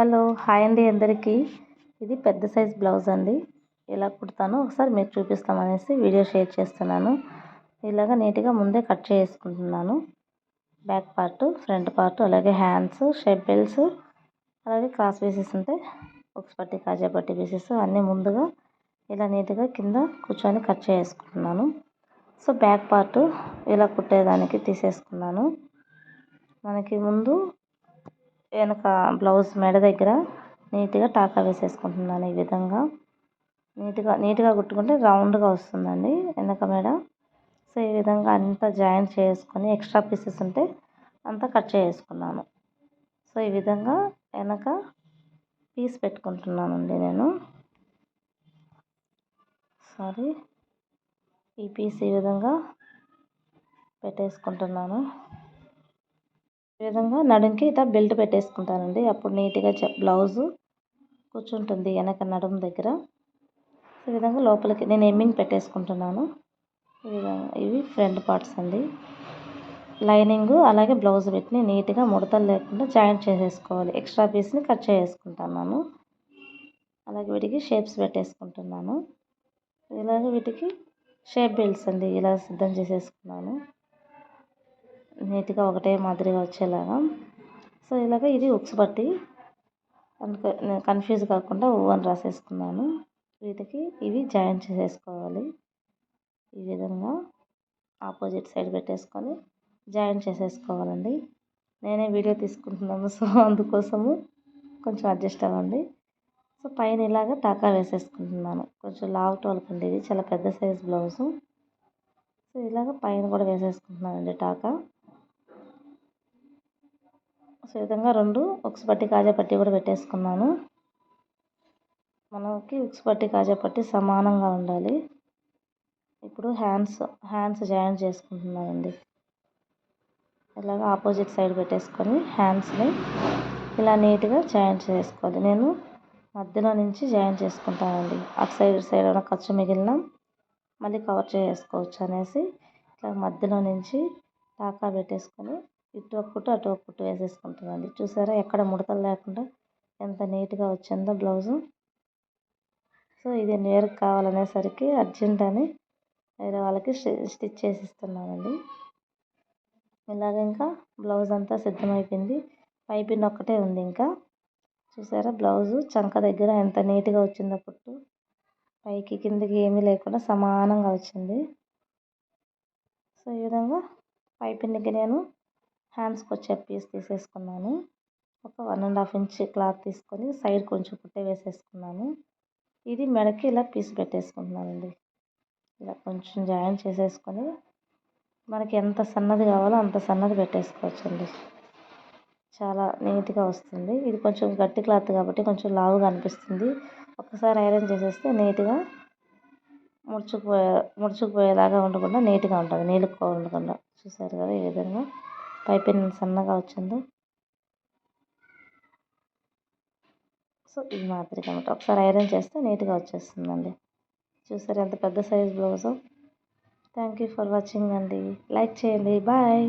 Hello hi అండి అందరికీ. ఇది పెద్ద సైజ్ బ్లౌజ్ అండి. ఎలా కుడతానో ఒకసారి మీరు చూపిస్తామనేసి వీడియో షేర్ చేస్తున్నాను. ఇలాగ నీట్గా ముందే కట్ చేసుకుంటున్నాను. బ్యాక్ పార్ట్ ఫ్రంట్ పార్ట్ అలాగే హ్యాండ్స్ షేప్ అలాగే క్రాస్ పీసెస్ ఉంటే బుక్స్ పట్టి కాజా పట్టి పీసెస్ అన్నీ ముందుగా ఇలా నీట్గా కింద కూర్చొని కట్ చేసుకుంటున్నాను. సో బ్యాక్ పార్ట్ ఇలా కుట్టేదానికి తీసేసుకున్నాను. మనకి ముందు వెనక బ్లౌజ్ మెడ దగ్గర నీట్గా టాకా వేసేసుకుంటున్నాను ఈ విధంగా. నీట్గా నీట్గా కుట్టుకుంటే రౌండ్గా వస్తుందండి వెనక మెడ. సో ఈ విధంగా అంతా జాయిన్ చేసుకొని ఎక్స్ట్రా పీసెస్ ఉంటే అంతా కట్ చేసుకున్నాను. సో ఈ విధంగా వెనక పీస్ పెట్టుకుంటున్నానండి నేను. సారీ ఈ పీస్ ఈ విధంగా పెట్టేసుకుంటున్నాను. ఈ విధంగా నడుంకి ఇట్లా బెల్ట్ పెట్టేసుకుంటానండి. అప్పుడు నీట్గా బ్లౌజు కూర్చుంటుంది వెనక నడుము దగ్గర. ఈ విధంగా లోపలికి నేను ఎమ్మింగ్ పెట్టేసుకుంటున్నాను. ఈ విధంగా ఇవి ఫ్రంట్ పార్ట్స్ అండి. లైనింగ్ అలాగే బ్లౌజ్ పెట్టి నీట్గా ముడతలు లేకుండా జాయింట్ చేసేసుకోవాలి. ఎక్స్ట్రా పీస్ని కట్ చేసుకుంటున్నాను అలాగే వీటికి షేప్స్ పెట్టేసుకుంటున్నాను. ఇలాగే వీటికి షేప్ బెల్ట్స్ అండి ఇలా సిద్ధం చేసేసుకున్నాను. నీట్గా ఒకటే మాదిరిగా వచ్చేలాగా. సో ఇలాగ ఇది ఉక్స్ పట్టి అందుకే నేను కన్ఫ్యూజ్ కాకుండా ఓ అని రాసేసుకున్నాను. వీటికి ఇవి జాయిన్ చేసేసుకోవాలి. ఈ విధంగా ఆపోజిట్ సైడ్ పెట్టేసుకొని జాయిన్ చేసేసుకోవాలండి. నేనే వీడియో తీసుకుంటున్నాను సో అందుకోసము కొంచెం అడ్జస్ట్ అవ్వండి. సో పైన ఇలాగ టాకా వేసేసుకుంటున్నాను. కొంచెం లావు టోల్కండి ఇది చాలా పెద్ద సైజ్ బ్లౌజు. సో ఇలాగ పైన కూడా వేసేసుకుంటున్నానండి టాకా. సో ఈ విధంగా రెండు ఉక్స్ పట్టి కాజా పట్టి కూడా పెట్టేసుకున్నాను. మనకి ఉక్స్ పట్టి కాజా పట్టి సమానంగా ఉండాలి. ఇప్పుడు హ్యాండ్స్ హ్యాండ్స్ జాయిన్ చేసుకుంటున్నానండి. ఇలాగ ఆపోజిట్ సైడ్ పెట్టేసుకొని హ్యాండ్స్ని ఇలా నీట్గా జాయిన్ చేసుకోవాలి. నేను మధ్యలో నుంచి జాయిన్ చేసుకుంటానండి. అటు సైడ్ ఇటు సైడ్ ఏమైనా ఖర్చు మిగిలిన మళ్ళీ కవర్ చేసుకోవచ్చు అనేసి ఇట్లా మధ్యలో నుంచి టాకా పెట్టేసుకొని ఇటు ఒక కుట్టు అటు ఒక కుట్టు వేసేసుకుంటుందండి చూసారా ఎక్కడ ముడతలు లేకుండా ఎంత నీట్గా వచ్చిందో బ్లౌజు. సో ఇది నేరుకు కావాలనేసరికి అర్జెంట్ అని వేరే వాళ్ళకి స్టిచ్ చేసి ఇస్తున్నానండి ఇలాగ ఇంకా బ్లౌజ్ అంతా సిద్ధమైపోయింది. పైపిన్ ఒక్కటే ఉంది ఇంకా. చూసారా బ్లౌజు చంక దగ్గర ఎంత నీట్గా వచ్చిందో పుట్టు. పైకి కిందకి ఏమీ లేకుండా సమానంగా వచ్చింది. సో ఈ విధంగా పైపిన్నికి నేను హ్యాండ్స్కి వచ్చే పీస్ తీసేసుకున్నాను. ఒక one and half inch cloth తీసుకొని సైడ్ కొంచెం కుట్టే వేసేసుకున్నాను. ఇది మెడకి ఇలా పీస్ పెట్టేసుకుంటున్నానండి. ఇలా కొంచెం జాయిన్ చేసేసుకొని మనకి ఎంత సన్నది కావాలో అంత సన్నది పెట్టేసుకోవచ్చండి. చాలా నీట్గా వస్తుంది. ఇది కొంచెం గట్టి క్లాత్ కాబట్టి కొంచెం లావుగా అనిపిస్తుంది. ఒకసారి ఐరన్ చేసేస్తే నీట్గా ముడుచుకుపోయే ముడుచుకుపోయేలాగా ఉండకుండా నీట్గా ఉంటుంది. నీళ్ళు ఉండకుండా. చూసారు కదా ఈ విధంగా. పైపింగ్ సన్నగా వచ్చిందో. సో ఈ మాదిరిగా అనమాట ఒకసారి ఐరన్ చేస్తే నీట్గా వచ్చేస్తుందండి. చూసారు ఎంత పెద్ద size blouse? Thank you for watching అండి. లైక్ చేయండి. బాయ్!